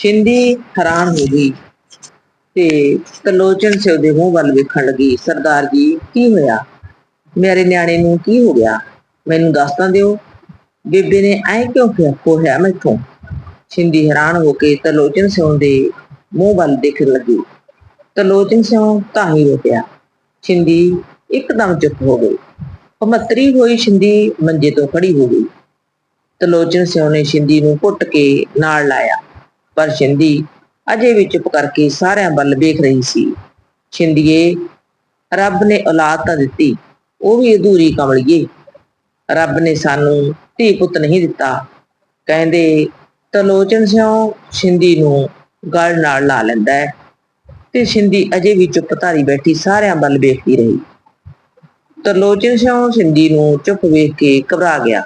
ਛਿੰਦੀ ਹੈਰਾਨ ਹੋ ਗਈ ਤੇ ਤਲੋਚਨ ਸੇ ਉਹਦੇ ਮੂੰਹ ਵੱਲ ਵੇਖਣ ਲੱਗੀ, ਸਰਦਾਰ ਜੀ, ਕੀ ਹੋਇਆ? ਮੇਰੇ ਨਿਆਣੇ ਨੂੰ ਕੀ ਹੋ ਗਿਆ? ਮੈਨੂੰ ਦੱਸ ਤਾਂ ਦਿਓ, ਬੇਬੇ ਨੇ ਐ ਕਿਉਂ ਕਿਹਾ ਕੋਹਿਆ ਮੈਥੋਂ? ਛਿੰਦੀ ਹੈਰਾਨ ਹੋ ਕੇ ਤਲੋਚਨ ਸਿਉਂ ਦੇ ਮੂੰਹ ਵੱਲ ਦੇਖਣ ਲੱਗੀ। ਤਲੋਚਨ ਸਿਉਂ ਤਾਂ ਹੀ ਰੁਕਿਆ। ਛਿੰਦੀ ਇੱਕਦਮ ਚੁੱਪ ਹੋ ਗਈ। ਭਮੱਤਰੀ ਹੋਈ ਸ਼ਿੰਦੀ ਮੰਜੇ ਤੋਂ ਖੜੀ ਹੋ ਗਈ। ਤਲੋਚਨ ਸਿਉਂ ਨੇ ਸ਼ਿੰਦੀ ਨੂੰ ਘੁੱਟ ਕੇ ਨਾਲ ਲਾਇਆ। ਪਰ ਛਿੰਦੀ ਅਜੇ ਵੀ ਚੁੱਪ ਕਰਕੇ ਸਾਰਿਆਂ ਵੱਲ ਵੇਖ ਰਹੀ ਸੀ। ਛਿੰਦੀਏ ਰੱਬ ਨੇ ਔਲਾਦ ਤਾਂ ਦਿੱਤੀ, ਉਹ ਵੀ ਅਧੂਰੀ ਕਮਲੀਏ। ਰੱਬ ਨੇ ਸਾਨੂੰ ਧੀ ਪੁੱਤ ਨਹੀਂ ਦਿੱਤਾ। ਕਹਿੰਦੇ, ਤਲੋਚਨ ਸਿਉ ਛਿੰਦੀ ਨੂੰ ਗਲ ਨਾਲ ਲਾ ਲੈਂਦਾ ਹੈ। ਤੇ ਛਿੰਦੀ ਅਜੇ ਵੀ ਚੁੱਪ ਧਾਰੀ ਬੈਠੀ ਸਾਰਿਆਂ ਵੱਲ ਵੇਖਦੀ ਰਹੀ। ਤਰਲੋਚਨ ਸਿਉਂ ਸ਼ਿੰਦੀ ਨੂੰ ਚੁੱਪ ਵੇਖ ਕੇ ਘਬਰਾ ਗਿਆ।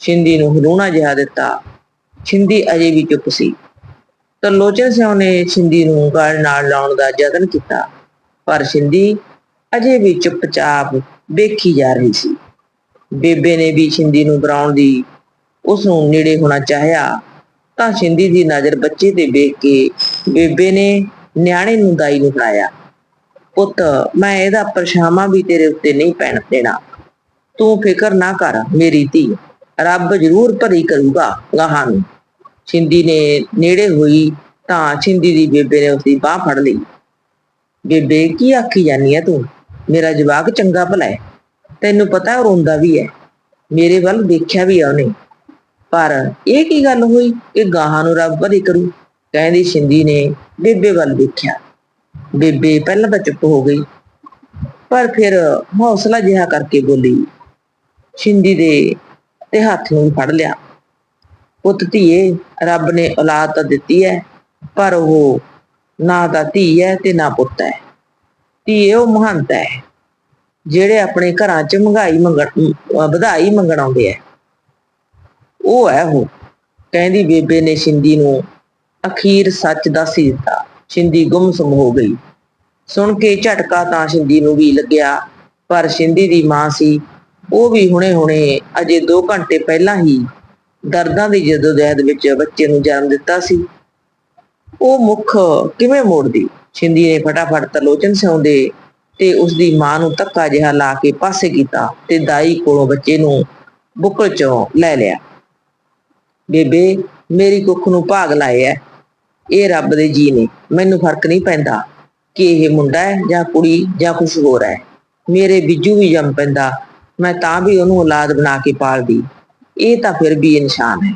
ਛਿੰਦੀ ਨੂੰ ਹਲੂਣਾ ਜਿਹਾ ਦਿੱਤਾ। ਛਿੰਦੀ ਅਜੇ ਵੀ ਚੁੱਪ ਸੀ। ਤਲੋਚਨ ਸਿੰਘ ਨੇ ਛਿੰਦੀ ਨੂੰ ਗਲ ਨਾਲ ਲਾਉਣ ਦਾ ਯਤਨ ਕੀਤਾ। ਪਰ ਛਿੰਦੀ ਅਜੇ ਵੀ ਚੁੱਪਚਾਪ ਵੇਖੀ ਜਾ ਰਹੀ ਸੀ। ਬੇਬੇ ਨੇ ਵੀ ਛਿੰਦੀ ਨੂੰ ਬਰਾਉਣ ਦੀ ਉਸ ਨੂੰ ਨੇੜੇ ਹੋਣਾ ਚਾਹਿਆ, ਤਾਂ ਛਿੰਦੀ ਦੀ ਨਜ਼ਰ ਬੱਚੇ ਤੇ ਵੇਖ ਕੇ ਬੇਬੇ ਨੇ ਨਿਆਣੇ ਨੂੰ ਦਾਈ ਨੂੰ ਫੜਾਇਆ। ਪੁੱਤ, ਮੈਂ ਇਹਦਾ ਪਰਛਾਵਾਂ ਵੀ ਤੇਰੇ ਉੱਤੇ ਨਹੀਂ ਪੈਣ ਦੇਣਾ। ਤੂੰ ਫਿਕਰ ਨਾ ਕਰ ਮੇਰੀ ਧੀ। ਰੱਬ ਜ਼ਰੂਰ ਭਰੀ ਕਰੂਗਾ ਗਾਹਾਂ ਨੂੰ। ਛਿੰਦੀ ਨੇ ਨੇੜੇ ਹੋਈ ਤਾਂ ਛਿੰਦੀ ਦੀ ਬੇਬੇ ਨੇ ਉਸਦੀ ਬਾਹ ਫੜ ਲਈ। ਬੇਬੇ, ਕੀ ਆਖੀ ਜਾਨੀ ਐ ਤੂੰ? ਮੇਰਾ ਜਵਾਕ ਚੰਗਾ ਭਲਾ ਹੈ। ਤੈਨੂੰ ਪਤਾ ਰੋਂਦਾ ਵੀ ਹੈ। ਮੇਰੇ ਵੱਲ ਦੇਖਿਆ ਵੀ ਆ ਉਹਨੇ। ਪਰ ਇਹ ਕੀ ਗੱਲ ਹੋਈ? ਕਿ ਗਾਹਾਂ ਨੂੰ ਰੱਬ ਭਰੀ ਕਰੂ? ਕਹਿੰਦੀ ਛਿੰਦੀ ਨੇ ਬੇਬੇ ਵੱਲ ਦੇਖਿਆ। ਬੇਬੇ ਪਹਿਲਾਂ ਤਾਂ ਚੁੱਪ ਹੋ ਗਈ। ਪਰ ਫਿਰ ਹੌਸਲਾ ਜਿਹਾ ਕਰਕੇ ਬੋਲੀ, ਛਿੰਦੀ ਦੇ ਤੇ ਹੱਥ ਨੂੰ ਫੜ ਲਿਆ। ਪੁੱਤ ਧੀਏ, ਰੱਬ ਨੇ ਔਲਾਦ ਤਾਂ ਦਿੱਤੀ ਹੈ ਪਰ ਉਹ ਨਾ ਤਾਂ ਧੀ ਹੈ ਤੇ ਨਾ ਪੁੱਤ ਹੈ ਧੀਏ, ਉਹ ਮਹੰਤ ਹੈ ਜਿਹੜੇ ਆਪਣੇ ਘਰਾਂ 'ਚ ਮਹਿੰਗਾਈ ਮੰਗਣ ਵਧਾਈ ਮੰਗਣ ਆਉਂਦੇ ਆ ਉਹ ਹੈ ਉਹ, ਕਹਿੰਦੀ ਬੇਬੇ ਨੇ ਸ਼ਿੰਦੀ ਨੂੰ ਅਖੀਰ ਸੱਚ ਦੱਸ ਹੀ ਦਿੱਤਾ, ਸ਼ਿੰਦੀ ਗੁੰਮਸੁੰਮ ਹੋ ਗਈ। ਸੁਣ ਕੇ ਝਟਕਾ ਤਾਂ ਸ਼ਿੰਦੀ ਨੂੰ ਵੀ ਲੱਗਿਆ, ਪਰ ਸ਼ਿੰਦੀ ਦੀ ਮਾਂ ਸੀ, ਉਹ ਵੀ ਹੁਣੇ-ਹੁਣੇ ਅਜੇ 2 ਘੰਟੇ ਪਹਿਲਾਂ ਹੀ ਦਰਦਾਂ ਦੀ ਜਦੋਜਹਿਦ ਵਿੱਚ ਬੱਚੇ ਨੂੰ ਜਨਮ ਦਿੱਤਾ ਸੀ, ਉਹ ਮੁੱਖ ਕਿਵੇਂ ਮੋੜਦੀ? ਛਿੰਦੀ ਨੇ ਫਟਾਫਟ ਤਲੋਚਨ ਸਿਉਂਦੇ ਤੇ ਉਸ ਦੀ ਮਾਂ ਨੂੰ ਧੱਕਾ ਜਿਹਾ ਲਾ ਕੇ ਪਾਸੇ ਕੀਤਾ ਤੇ ਦਾਈ ਕੋਲੋਂ ਬੱਚੇ ਨੂੰ ਬੁੱਕਲ ਚੋਂ ਲੈ ਲਿਆ। ਬੇਬੇ, ਮੇਰੀ ਕੁੱਖ ਨੂੰ ਭਾਗ ਲਾਏ ਐ। ਇਹ ਰੱਬ ਦੇ ਜੀ ਨੇ। ਮੈਨੂੰ ਫ਼ਰਕ ਨਹੀਂ ਪੈਂਦਾ ਕਿ ਇਹ ਮੁੰਡਾ ਹੈ ਜਾਂ ਕੁੜੀ ਜਾਂ ਕੁਝ ਹੋਰ ਹੈ ਮੇਰੇ ਬਿੱਜੂ ਵੀ ਜੰਮ ਪੈਂਦਾ। ਮੈਂ ਤਾਂ ਵੀ ਉਹਨੂੰ ਔਲਾਦ ਬਣਾ ਕੇ ਪਾਲਦੀ। ਇਹ ਤਾਂ ਫਿਰ ਵੀ ਇਨਸਾਨ ਹੈ।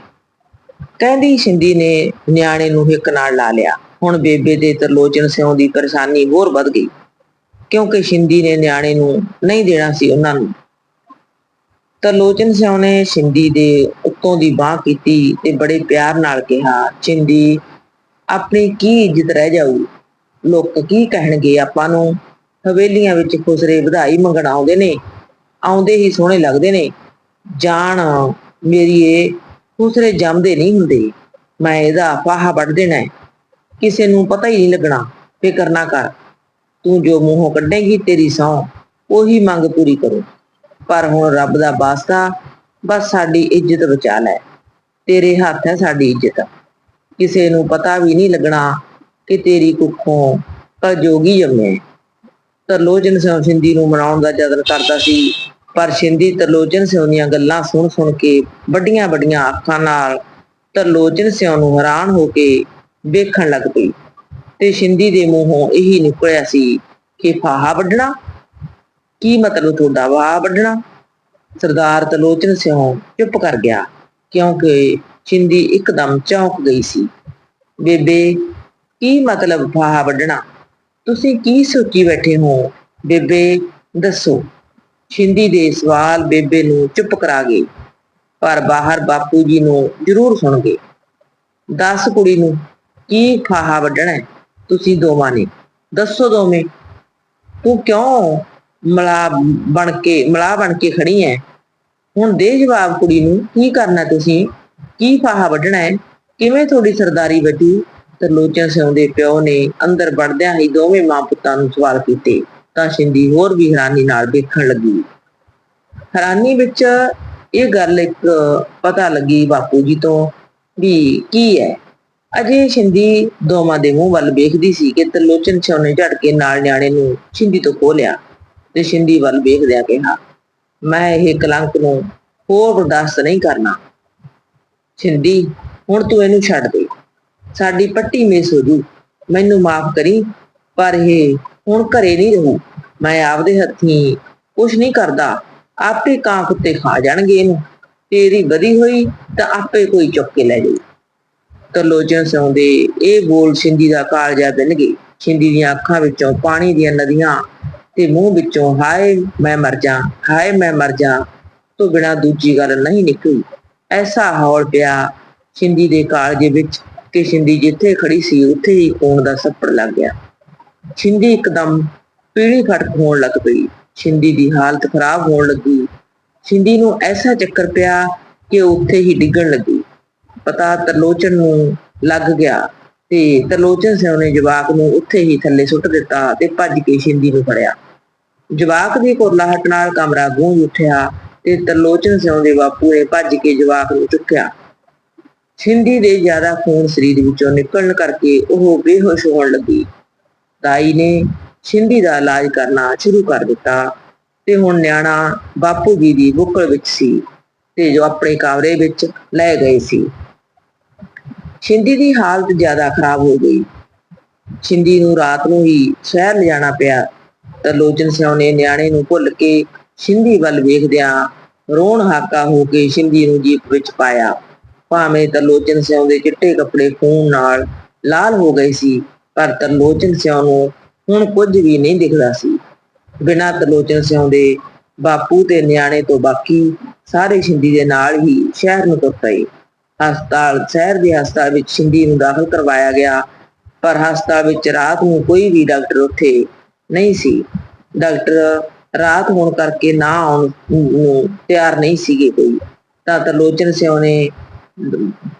ਕਹਿੰਦੀ ਛਿੰਦੀ ਨੇ ਨਿਆਣੇ ਨੂੰ ਹਿੱਕ ਨਾਲ ਲਾ ਲਿਆ। ਹੁਣ ਬੇਬੇ ਦੇ ਤਰਲੋਚਨ ਸਿਉਂ ਦੀ ਪਰੇਸ਼ਾਨੀ ਹੋਰ ਵੱਧ ਗਈ। ਕਿਉਂਕਿ ਛਿੰਦੀ ਨੇ ਨਿਆਣੇ ਨੂੰ ਨਹੀਂ ਦੇਣਾ ਸੀ ਉਹਨਾਂ ਨੂੰ। ਤਰਲੋਚਨ ਸਿਉਂ ਨੇ ਛਿੰਦੀ ਦੇ ਉੱਤੋਂ ਦੀ ਬਾਹ ਕੀਤੀ ਤੇ ਬੜੇ ਪਿਆਰ ਨਾਲ ਕਿਹਾ ਛਿੰਦੀ ਆਪਣੀ ਕੀ ਇੱਜ਼ਤ ਰਹਿ ਜਾਊ? ਲੋਕ ਕੀ ਕਹਿਣਗੇ ਆਪਾਂ ਨੂੰ? ਹਵੇਲੀਆਂ ਵਿੱਚ ਖੁਸਰੇ ਵਧਾਈ ਮੰਗਣ ਆਉਂਦੇ ਨੇ, ਆਉਂਦੇ ਹੀ ਸੋਹਣੇ ਲੱਗਦੇ ਨੇ। ਜਾਣ ਮੇਰੀ ਇਹ ਜੰਮਦੇ ਨਹੀਂ ਹੁੰਦੇ। ਮੈਂ ਇਹਦਾ ਫਾਹਾ ਵੱਢ ਦੇਣਾ ਹੈ। ਕਿਸੇ ਨੂੰ ਪਤਾ ਹੀ ਨਹੀਂ ਲੱਗਣਾ। ਫਿਕਰ ਨਾ ਕਰ। ਤੂੰ ਜੋ ਮੂੰਹੋਂ ਕੱਢੇਗੀ, ਤੇਰੀ ਸਹੁੰ। ਉਹੀ ਮੰਗ ਪੂਰੀ ਕਰੋ। ਪਰ ਹੁਣ ਰੱਬ ਦਾ ਵਾਸਤਾ, ਬਸ ਸਾਡੀ ਇੱਜ਼ਤ ਬਚਾ ਲੈ। ਤੇਰੇ ਹੱਥ ਹੈ ਸਾਡੀ ਇੱਜ਼ਤ। ਕਿਸੇ ਨੂੰ ਪਤਾ ਵੀ ਨਹੀਂ ਲੱਗਣਾ ਕਿ ਤੇਰੀ ਕੁੱਖੋਂ ਅਜੋਗੀ ਜੰਮੇ। ਤਰਲੋਚਨ ਸਿੰਘ ਸਿੰਧੀ ਨੂੰ ਮਨਾਉਣ ਦਾ ਯਤਨ ਕਰਦਾ ਸੀ। ਪਰ ਸ਼ਿੰਦੀ ਤਰਲੋਚਨ ਸਿਉਂ ਦੀਆਂ ਗੱਲਾਂ ਸੁਣ ਸੁਣ ਕੇ ਵੱਡੀਆਂ ਵੱਡੀਆਂ ਅੱਖਾਂ ਨਾਲ ਤਰਲੋਚਨ ਸਿਉਂ ਨੂੰ ਹੈਰਾਨ ਹੋ ਕੇ ਵੇਖਣ ਲੱਗ ਪਈ ਤੇ ਸ਼ਿੰਦੀ ਦੇ ਮੂੰਹੋਂ ਇਹੀ ਨਿਕਲਿਆ ਸੀ ਕਿ ਫਾਹਾ ਵੱਢਣਾ? ਕੀ ਮਤਲਬ ਤੁਹਾਡਾ ਵਾਹ ਵੱਢਣਾ? ਸਰਦਾਰ ਤਲੋਚਨ ਸਿਉਂ ਚੁੱਪ ਕਰ ਗਿਆ, ਕਿਉਂਕਿ ਸ਼ਿੰਦੀ ਇੱਕਦਮ ਚੌਂਕ ਗਈ ਸੀ। ਬੇਬੇ, ਕੀ ਮਤਲਬ ਫਾਹਾ ਵੱਢਣਾ? ਤੁਸੀਂ ਕੀ ਸੋਚੀ ਬੈਠੇ ਹੋ? ਬੇਬੇ, ਦੱਸੋ। ਛਿੰਦੀ ਦੇ ਸਵਾਲ ਬੇਬੇ ਨੂੰ ਚੁੱਪ ਕਰਾ ਗਏ, ਪਰ ਬਾਹਰ ਬਾਪੂ ਜੀ ਨੂੰ ਜ਼ਰੂਰ ਸੁਣ ਗਏ ਦੱਸ ਕੁੜੀ ਨੂੰ, ਕੀ ਫਾਹਾ ਵੱਢਣਾ ਤੁਸੀਂ ਦੋਵਾਂ ਨੇ? ਦੱਸੋ ਦੋਵੇਂ। ਤੂੰ ਕਿਉਂ ਮਲਾ ਬਣ ਕੇ, ਮਲਾ ਬਣ ਕੇ ਖੜੀ ਐ? ਹੁਣ ਦੇ ਜਵਾਬ ਕੁੜੀ ਨੂੰ, ਕੀ ਕਰਨਾ ਤੁਸੀਂ? ਕੀ ਫਾਹਾ ਵੱਢਣਾ ਹੈ? ਕਿਵੇਂ ਤੁਹਾਡੀ ਸਰਦਾਰੀ ਵੱਢੀ? ਤਰਲੋਚਨ ਸਿੰਘ ਦੇ ਪਿਓ ਨੇ ਅੰਦਰ ਵੜਦਿਆਂ ਹੀ ਦੋਵੇਂ ਮਾਂ ਪੁੱਤਾਂ ਨੂੰ ਸਵਾਲ ਕੀਤੇ। ਤਾਂ ਸ਼ਿੰਦੀ ਹੋਰ ਵੀ ਹੈਰਾਨੀ ਨਾਲ ਵੇਖਣ ਲੱਗੀ। ਹੈਰਾਨੀ ਵਿੱਚ ਇਹ ਗੱਲ ਇੱਕ ਪਤਾ ਲੱਗੀ ਬਾਪੂ ਜੀ ਤੋਂ ਵੀ ਕੀ ਹੈ। ਅਜੇ ਸ਼ਿੰਦੀ ਦੋਵਾਂ ਦੇ ਮੂੰਹ ਵੱਲ ਵੇਖਦੀ ਸੀ ਕਿ ਤਰਲੋਚਨ ਸਿਉ ਨੇ ਝਟਕੇ ਨਾਲ ਨਿਆਣੇ ਨੂੰ ਸ਼ਿੰਦੀ ਤੋਂ ਖੋਹ ਲਿਆ ਤੇ ਸ਼ਿੰਦੀ ਵੱਲ ਵੇਖਦਿਆਂ ਕਿਹਾ, ਮੈਂ ਇਹ ਕਲੰਕ ਨੂੰ ਹੋਰ ਬਰਦਾਸ਼ਤ ਨਹੀਂ ਕਰਨਾ। ਸ਼ਿੰਦੀ ਹੁਣ ਤੂੰ ਇਹਨੂੰ ਛੱਡ ਦੇ। ਸਾਡੀ ਪੱਟੀ ਮੇਸ ਹੋ ਜੂ। ਮੈਨੂੰ ਮਾਫ ਕਰੀ, ਪਰ ਇਹ ਹੁਣ ਘਰੇ ਨਹੀਂ ਰਹੂ। ਮੈਂ ਆਪਦੇ ਹੱਥੀਂ ਕੁਛ ਨਹੀਂ ਕਰਦਾ। ਆਪੇ ਕਾਂ ਕੁੱਤੇ ਖਾ ਜਾਣਗੇ ਇਹਨੂੰ। ਤੇਰੀ ਵਧੀ ਹੋਈ ਤਾਂ ਆਪੇ ਕੋਈ ਚੁੱਕ ਕੇ ਲੈ ਜਾਊ। ਤਰਲੋਚਨ ਸੌਂਦੇ ਇਹ ਬੋਲ ਸ਼ਿੰਦੀ ਦਾ ਕਾਲਜਾ ਬਿੰਨ ਗਈ। ਸ਼ਿੰਦੀ ਦੀਆਂ ਅੱਖਾਂ ਵਿੱਚੋਂ ਪਾਣੀ ਦੀਆਂ ਨਦੀਆਂ ਤੇ ਮੂੰਹ ਵਿੱਚੋਂ, ਹਾਏ ਮੈਂ ਮਰ ਜਾ, ਹਾਏ ਮੈਂ ਮਰ ਜਾ, ਤੋਂ ਬਿਨਾ ਦੂਜੀ ਗੱਲ ਨਹੀਂ ਨਿਕਲੀ। ਐਸਾ ਹੌਲ ਪਿਆ ਸ਼ਿੰਦੀ ਦੇ ਕਾਲਜੇ ਵਿੱਚ ਕਿ ਸ਼ਿੰਦੀ ਜਿੱਥੇ ਖੜੀ ਸੀ ਉੱਥੇ ਹੀ ਖੂਨ ਦਾ ਸੱਪੜ ਲੱਗ ਗਿਆ। ਛਿੰਦੀ ਇੱਕਦਮ ਪੀੜੀ ਫਟਕ ਹੋਣ ਲੱਗ ਪਈ। ਛਿੰਦੀ ਦੀ ਹਾਲਤ ਖਰਾਬ ਹੋਣ ਲੱਗੀ। ਛਿੰਦੀ ਨੂੰ ਐਸਾ ਚੱਕਰ ਪਿਆ ਕਿ ਉਹ ਉੱਥੇ ਹੀ ਡਿੱਗਣ ਲੱਗੀ। ਪਤਾ ਤਰਲੋਚਨ ਨੂੰ ਲੱਗ ਗਿਆ ਤੇ ਤਰਲੋਚਨ ਸਿਉ ਨੇ ਜਵਾਕ ਨੂੰ ਉੱਥੇ ਹੀ ਥੱਲੇ ਸੁੱਟ ਦਿੱਤਾ ਤੇ ਭੱਜ ਕੇ ਛਿੰਦੀ ਨੂੰ ਫੜਿਆ। ਜਵਾਕ ਦੀ ਕੁਰਲਾਹਟ ਨਾਲ ਕਮਰਾ ਗੂੰਜ ਉੱਠਿਆ ਤੇ ਤਰਲੋਚਨ ਸਿਉਂ ਦੇ ਬਾਪੂ ਨੇ ਭੱਜ ਕੇ ਜਵਾਕ ਨੂੰ ਚੁੱਕਿਆ। ਛਿੰਦੀ ਦੇ ਜ਼ਿਆਦਾ ਖੂਨ ਸਰੀਰ ਵਿੱਚੋਂ ਨਿਕਲਣ ਕਰਕੇ ਉਹ ਬੇਹੋਸ਼ ਹੋਣ ਲੱਗੀ। ਤਾਈ ਨੇ ਸ਼ਿੰਦੀ ਦਾ ਇਲਾਜ ਕਰਨਾ ਸ਼ੁਰੂ ਕਰ ਦਿੱਤਾ ਤੇ ਹੁਣ ਨਿਆਣਾ ਬਾਪੂ ਜੀ ਦੀ ਬੁੱਕਲ ਵਿੱਚ ਸੀ ਤੇ ਜੋ ਆਪਣੇ ਕਮਰੇ ਵਿੱਚ ਲੈ ਗਏ ਸੀ। ਸ਼ਿੰਦੀ ਦੀ ਹਾਲਤ ਜ਼ਿਆਦਾ ਖਰਾਬ ਹੋ ਗਈ। ਸ਼ਿੰਦੀ ਨੂੰ ਰਾਤ ਨੂੰ ਹੀ ਸ਼ਹਿਰ ਲਿਜਾਣਾ ਪਿਆ ਤਰਲੋਚਨ ਸਿਉ ਨੇ ਨਿਆਣੇ ਨੂੰ ਭੁੱਲ ਕੇ ਸ਼ਿੰਦੀ ਵੱਲ ਵੇਖਦਿਆਂ ਰੋਣ ਹਾਕਾ ਹੋ ਕੇ ਸ਼ਿੰਦੀ ਨੂੰ ਜੀਪ ਵਿੱਚ ਪਾਇਆ। ਭਾਵੇਂ ਤਰਲੋਚਨ ਸਿਉ ਦੇ ਚਿੱਟੇ ਕੱਪੜੇ ਖੂਨ ਨਾਲ ਲਾਲ ਹੋ ਗਏ ਸੀ ਪਰ ਤਰਲੋਚਨ ਸਿਉ ਨੂੰ ਹੁਣ ਕੁਝ ਵੀ ਨਹੀਂ ਦਿਖਦਾ ਸੀ। ਬਿਨਾਂ ਤਰਲੋਚਨ ਸਿਉ ਦੇ ਬਾਪੂ ਤੇ ਨਿਆਣੇ ਤੋਂ ਬਾਕੀ ਸਾਰੇ ਸ਼ਿੰਦੀ ਦੇ ਨਾਲ ਹੀ ਸ਼ਹਿਰ ਨੂੰ ਤੁਰ ਪਏ। ਹਸਪਤਾਲ, ਸ਼ਹਿਰ ਦੇ ਹਸਪਤਾਲ ਵਿੱਚ ਸ਼ਿੰਦੀ ਨੂੰ ਦਾਖਲ ਕਰਵਾਇਆ ਗਿਆ, ਪਰ ਹਸਪਤਾਲ ਵਿੱਚ ਰਾਤ ਨੂੰ ਕੋਈ ਵੀ ਡਾਕਟਰ ਉੱਥੇ ਨਹੀਂ ਸੀ। ਡਾਕਟਰ ਰਾਤ ਹੋਣ ਕਰਕੇ ਨਾ ਆਉਣ ਨੂੰ ਤਿਆਰ ਨਹੀਂ ਸੀਗੇ ਕੋਈ। ਤਾਂ ਤਰਲੋਚਨ ਸਿਉ ਨੇ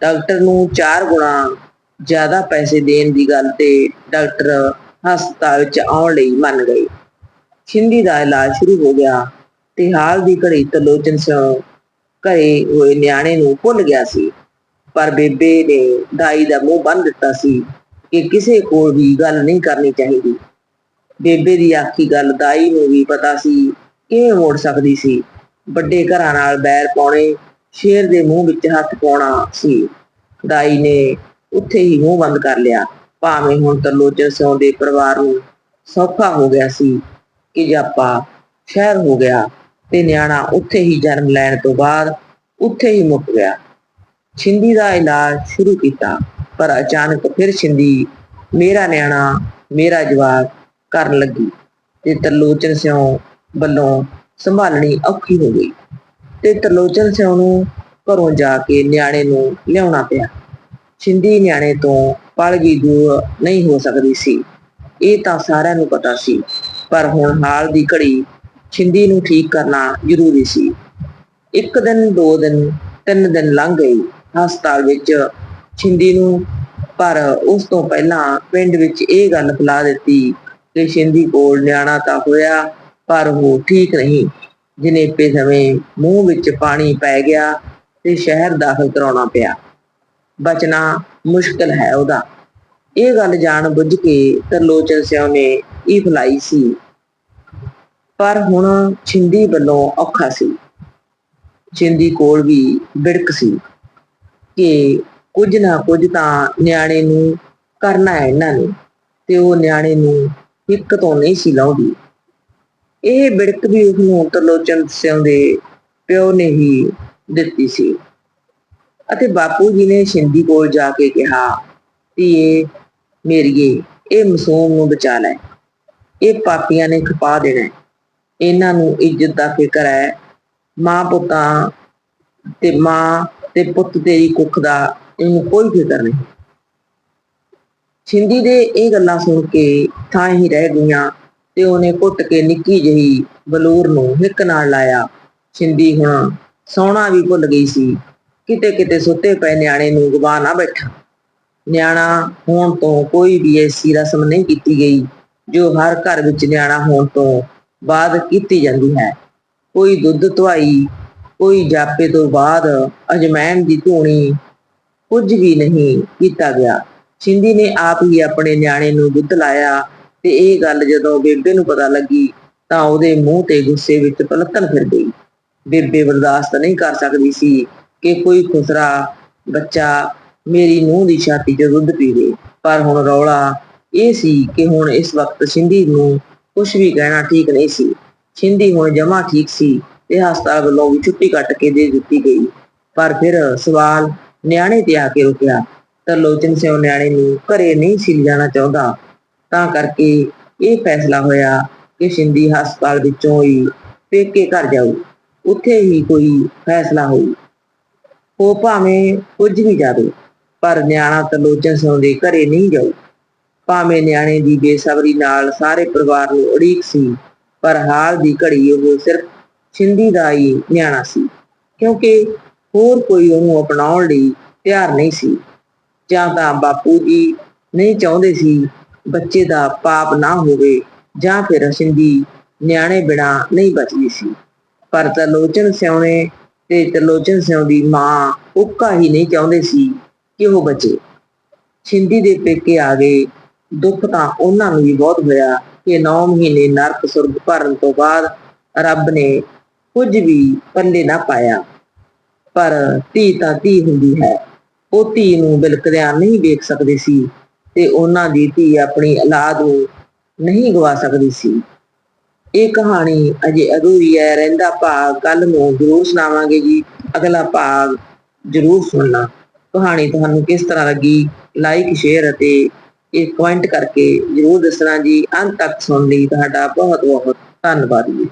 ਡਾਕਟਰ ਨੂੰ ਚਾਰ ਗੁਣਾ ਜ਼ਿਆਦਾ ਪੈਸੇ ਦੇਣ ਦੀ ਗੱਲ ਤੇ ਡਾਕਟਰ ਹਸਪਤਾਲ ਵਿੱਚ ਆਉਣ ਲਈ ਮੰਨ ਗਏ। ਸ਼ਿੰਦੀ ਦਾ ਇਲਾਜ ਸ਼ੁਰੂ ਹੋ ਗਿਆ ਤੇ ਹਾਲ ਦੀ ਘੜੀ ਤਰਲੋਚਨ ਸਿਉ ਘਰੇ ਹੋਏ ਨਿਆਣੇ ਨੂੰ ਭੁੱਲ ਗਿਆ ਸੀ। ਪਰ ਬੇਬੇ ਨੇ ਦਾਈ ਦਾ ਮੂੰਹ ਬੰਨ ਦਿੱਤਾ ਸੀ ਕਿ ਕਿਸੇ ਕੋਲ ਵੀ ਗੱਲ ਨਹੀਂ ਕਰਨੀ ਚਾਹੀਦੀ। ਬੇਬੇ ਦੀ ਆਖੀ ਗੱਲ ਦਾਈ ਨੂੰ ਵੀ ਪਤਾ ਸੀ ਕਿਵੇਂ ਮੋੜ ਸਕਦੀ ਸੀ। ਵੱਡੇ ਘਰਾਂ ਨਾਲ ਬੈਰ ਪਾਉਣੇ ਸ਼ੇਰ ਦੇ ਮੂੰਹ ਵਿੱਚ ਹੱਥ ਪਾਉਣਾ ਸੀ। ਦਾਈ ਨੇ ਉੱਥੇ ਹੀ ਮੂੰਹ ਬੰਦ ਕਰ ਲਿਆ। ਭਾਵੇਂ ਹੁਣ ਤਰਲੋਚਨ ਸਿਉਂ ਦੇ ਪਰਿਵਾਰ ਨੂੰ ਸੌਖਾ ਹੋ ਗਿਆ ਸੀ ਕਿ ਜਾਪਾ ਸ਼ਹਿਰ ਹੋ ਗਿਆ ਤੇ ਨਿਆਣਾ ਉੱਥੇ ਹੀ ਜਨਮ ਲੈਣ ਤੋਂ ਬਾਅਦ ਉੱਥੇ ਹੀ ਮੁੱਕ ਗਿਆ। ਛਿੰਦੀ ਦਾ ਇਲਾਜ ਸ਼ੁਰੂ ਕੀਤਾ, ਪਰ ਅਚਾਨਕ ਫਿਰ ਛਿੰਦੀ ਮੇਰਾ ਨਿਆਣਾ, ਮੇਰਾ ਜਵਾਬ ਕਰਨ ਲੱਗੀ ਤੇ ਤਰਲੋਚਨ ਸਿਉ ਵੱਲੋਂ ਸੰਭਾਲਣੀ ਔਖੀ ਹੋ ਗਈ ਤੇ ਤਰਲੋਚਨ ਸਿਉ ਨੂੰ ਘਰੋਂ ਜਾ ਕੇ ਨਿਆਣੇ ਨੂੰ ਲਿਆਉਣਾ ਪਿਆ। ਛਿੰਦੀ ਨਿਆਣੇ ਤੋਂ ਪਲ ਵੀ ਦੂਰ ਨਹੀਂ ਹੋ ਸਕਦੀ ਸੀ। ਇਹ ਤਾਂ ਸਾਰਿਆਂ ਨੂੰ ਪਤਾ ਸੀ, ਪਰ ਹੁਣ ਹਾਲ ਦੀ ਘੜੀ ਛਿੰਦੀ ਨੂੰ ਠੀਕ ਕਰਨਾ ਜ਼ਰੂਰੀ ਸੀ। ਇੱਕ ਦਿਨ, ਦੋ ਦਿਨ, ਤਿੰਨ ਦਿਨ ਲੰਘ ਗਏ। ਹਸਪਤਾਲ ਵਿੱਚ ਛਿੰਦੀ ਨੂੰ, ਪਰ ਉਸ ਤੋਂ ਪਹਿਲਾਂ ਪਿੰਡ ਵਿੱਚ ਇਹ ਗੱਲ ਫੈਲਾ ਦਿੱਤੀ ਕਿ ਛਿੰਦੀ ਕੋਲ ਨਿਆਣਾ ਤਾਂ ਹੋਇਆ, ਪਰ ਉਹ ਠੀਕ ਨਹੀਂ। ਜਨੇਪੇ ਸਮੇਂ ਮੂੰਹ ਵਿੱਚ ਪਾਣੀ ਪੈ ਗਿਆ ਤੇ ਸ਼ਹਿਰ ਦਾਖਲ ਕਰਾਉਣਾ ਪਿਆ। ਬਚਣਾ ਮੁਸ਼ਕਲ ਹੈ ਉਹਦਾ। ਇਹ ਗੱਲ ਜਾਣ ਬੁੱਝ ਕੇ ਤਰਲੋਚਨ ਸਿਉ ਨੇ ਇਹ ਫਲਾਈ ਸੀ। ਪਰ ਹੁਣ ਛਿੰਦੀ ਵੱਲੋਂ ਔਖਾ ਸੀ। ਛਿੰਦੀ ਕੋਲ ਵੀ ਬਿੜਕ ਸੀ ਕਿ ਕੁਝ ਨਾ ਕੁਝ ਤਾਂ ਨਿਆਣੇ ਨੂੰ ਕਰਨਾ ਹੈ ਇਹਨਾਂ ਨੇ ਤੇ ਉਹ ਨਿਆਣੇ ਨੂੰ ਇੱਕ ਤੋਂ ਨਹੀਂ ਸੀ ਲਾਉਂਦੀ। ਇਹ ਬਿੜਕ ਵੀ ਉਸ ਨੂੰ ਤਰਲੋਚਨ ਸਿਉ ਦੇ ਪਿਓ ਨੇ ਹੀ ਦਿੱਤੀ ਸੀ। ਅਤੇ ਬਾਪੂ ਜੀ ਨੇ ਸ਼ਿੰਦੀ ਕੋਲ ਜਾ ਕੇ ਕਿਹਾ ਕਿ ਮੇਰੀਏ, ਇਹ ਮਾਸੂਮ ਨੂੰ ਬਚਾ ਲੈ। ਇਹ ਪਾਪੀਆਂ ਨੇ ਖਪਾ ਦੇਣਾ ਇਹਨਾਂ ਨੂੰ ਇੱਜ਼ਤ ਦਾ ਫਿਕਰ ਹੈ। ਮਾਂ ਪੁੱਤਾਂ ਤੇ ਮਾਂ ਤੇ ਪੁੱਤ ਤੇਰੀ ਕੁੱਖ ਦਾ ਇਹਨੂੰ ਕੋਈ ਫਿਕਰ ਨਹੀਂ। ਛਿੰਦੀ ਦੇ ਇਹ ਗੱਲਾਂ ਸੁਣ ਕੇ ਥਾਂ ਹੀ ਰਹਿ ਗਈਆਂ ਤੇ ਉਹਨੇ ਘੁੱਟ ਕੇ ਨਿੱਕੀ ਜਿਹੀ ਬਲੂਰ ਨੂੰ ਹਿੱਕ ਨਾਲ ਲਾਇਆ। ਛਿੰਦੀ ਹੁਣ ਸੌਣਾ ਵੀ ਭੁੱਲ ਗਈ ਸੀ। ਕਿਤੇ ਕਿਤੇ ਸੁੱਤੇ ਪਏ ਨਿਆਣੇ ਨੂੰ ਗਵਾ ਨਾ ਬੈਠਾ। ਨਿਆਣਾ ਹੋਣ ਤੋਂ ਕੋਈ ਵੀ ਐਸੀ ਰਸਮ ਨਹੀਂ ਕੀਤੀ ਗਈ, ਜੋ ਹਰ ਘਰ ਵਿੱਚ ਨਿਆਣਾ ਹੋਣ ਤੋਂ ਬਾਅਦ ਕੀਤੀ ਜਾਂਦੀ ਹੈ। ਕੋਈ ਦੁੱਧ ਧਵਾਈ ਕੋਈ ਜਾਪੇ ਤੋਂ ਬਾਅਦ ਅਜਮੈਨ ਦੀ ਧੂਣੀ, ਕੁਝ ਵੀ ਨਹੀਂ ਕੀਤਾ ਗਿਆ। ਸਿੰਧੀ ਨੇ ਆਪ ਹੀ ਆਪਣੇ ਨਿਆਣੇ ਨੂੰ ਦੁੱਧ ਲਾਇਆ ਤੇ ਇਹ ਗੱਲ ਜਦੋਂ ਬੇਬੇ ਨੂੰ ਪਤਾ ਲੱਗੀ ਤਾਂ ਉਹਦੇ ਮੂੰਹ ਤੇ ਗੁੱਸੇ ਵਿੱਚ ਪਲਕਣ ਫਿਰ ਗਈ। ਬੇਬੇ ਬਰਦਾਸ਼ਤ ਨਹੀਂ ਕਰ ਸਕਦੀ ਸੀ। ਕਿ ਕੋਈ ਖੁਸਰਾ ਬੱਚਾ ਮੇਰੀ ਨੂੰਹ ਦੀ ਛਾਤੀ 'ਚ ਦੁੱਧ ਪੀਵੇ ਪਰ ਹੁਣ ਰੌਲਾ ਇਹ ਸੀ ਕਿ ਹੁਣ ਇਸ ਵਕਤ ਸਿੰਧੀ ਨੂੰ ਕੁਝ ਵੀ ਕਹਿਣਾ ਠੀਕ ਨਹੀਂ ਸੀ। ਸਿੰਧੀ ਹੁਣ ਜਮਾ ਠੀਕ ਸੀ ਤੇ ਹਸਪਤਾਲ ਵੱਲੋਂ ਵੀ ਛੁੱਟੀ ਕੱਟ ਕੇ ਦੇ ਦਿੱਤੀ ਗਈ। ਪਰ ਫਿਰ ਸਵਾਲ ਨਿਆਣੇ ਤੇ ਆ ਕੇ ਰੁਕਿਆ ਤਾਂ ਲੋਚਨ ਸਿੰਘ ਨਿਆਣੇ ਨੂੰ ਘਰੇ ਨਹੀਂ ਸੀ ਜਾਣਾ ਚਾਹੁੰਦਾ। ਤਾਂ ਕਰਕੇ ਇਹ ਫੈਸਲਾ ਹੋਇਆ ਕਿ ਸਿੰਧੀ ਹਸਪਤਾਲ ਵਿੱਚੋਂ ਹੀ ਪੇਕੇ ਘਰ ਜਾਊ। ਉੱਥੇ ਹੀ ਕੋਈ ਫੈਸਲਾ ਹੋਊ। ਉਹ ਭਾਵੇਂ ਕੁਝ ਵੀ ਜਾਵੇ, ਪਰ ਨਿਆਣਾ ਤਲੋਚਨ ਸਿੰਘ ਦੇ ਘਰੇ ਨਹੀਂ ਜਾਊ। ਭਾਵੇਂ ਨਿਆਣੇ ਦੀ ਬੇਸਬਰੀ ਨਾਲ ਸਾਰੇ ਪਰਿਵਾਰ ਨੂੰ ਉਡੀਕ ਸੀ, ਪਰ ਹਾਲ ਦੀ ਘੜੀ ਉਹ ਸਿਰਫ ਸਿੰਧੀ ਦਾ ਹੀ ਨਿਆਣਾ ਸੀ, ਕਿਉਂਕਿ ਹੋਰ ਕੋਈ ਉਹਨੂੰ ਅਪਣਾਉਣ ਲਈ ਤਿਆਰ ਨਹੀਂ ਸੀ। ਜਾਂ ਤਾਂ ਬਾਪੂ ਜੀ ਨਹੀਂ ਚਾਹੁੰਦੇ ਸੀ ਬੱਚੇ ਦਾ ਪਾਪ ਨਾ ਹੋਵੇ, ਜਾਂ ਫਿਰ ਸਿੰਧੀ ਨਿਆਣੇ ਬਿਨਾ ਨਹੀਂ ਬਚਦੀ ਸੀ। ਪਰ ਤਰਲੋਚਨ ਸਿਉਣੇ ਤੇ ਤਰਲੋਚਨ ਸਿਉ ਦੀ ਮਾਂ ਉੱਕਾ ਹੀ ਨਹੀਂ ਚਾਹੁੰਦੇ ਸੀ ਕਿ ਉਹ ਬਚੇ। ਸਿੰਧੀ ਦੇ ਪੇਕੇ ਆ ਗਏ। ਦੁੱਖ ਤਾਂ ਉਹਨਾਂ ਨੂੰ ਵੀ ਬਹੁਤ ਹੋਇਆ ਕਿ 9 ਮਹੀਨੇ ਨਰਕ ਸੁਰਗ ਭਰਨ ਤੋਂ ਬਾਅਦ ਰੱਬ ਨੇ ਕੁਝ ਵੀ ਪੱਲੇ ਨਾ ਪਾਇਆ। ਪਰ ਧੀ ਤਾਂ ਧੀ ਹੁੰਦੀ ਹੈ। ਉਹ ਧੀ ਨੂੰ ਬਿਲਕਦਿਆਂ ਨਹੀਂ ਵੇਖ ਸਕਦੇ ਸੀ ਤੇ ਉਹਨਾਂ ਦੀ ਧੀ ਆਪਣੀ ਔਲਾਦ ਨੂੰ ਨਹੀਂ ਗਵਾ ਸਕਦੀ ਸੀ। ਇਹ ਕਹਾਣੀ ਅਜੇ ਅਧੂਰੀ ਹੈ, ਰਹਿੰਦਾ ਭਾਗ ਕੱਲ ਨੂੰ ਜ਼ਰੂਰ ਸੁਣਾਵਾਂਗੇ ਜੀ। ਅਗਲਾ ਭਾਗ ਜ਼ਰੂਰ ਸੁਣਨਾ। ਕਹਾਣੀ ਤੁਹਾਨੂੰ ਕਿਸ ਤਰ੍ਹਾਂ ਲੱਗੀ? ਲਾਈਕ ਸ਼ੇਅਰ ਅਤੇ ਇਹ ਕਮੈਂਟ ਕਰਕੇ ਜ਼ਰੂਰ ਦੱਸਣਾ ਜੀ। ਅੰਤ ਤੱਕ ਸੁਣਨ ਲਈ ਤੁਹਾਡਾ ਬਹੁਤ ਬਹੁਤ ਧੰਨਵਾਦ ਜੀ।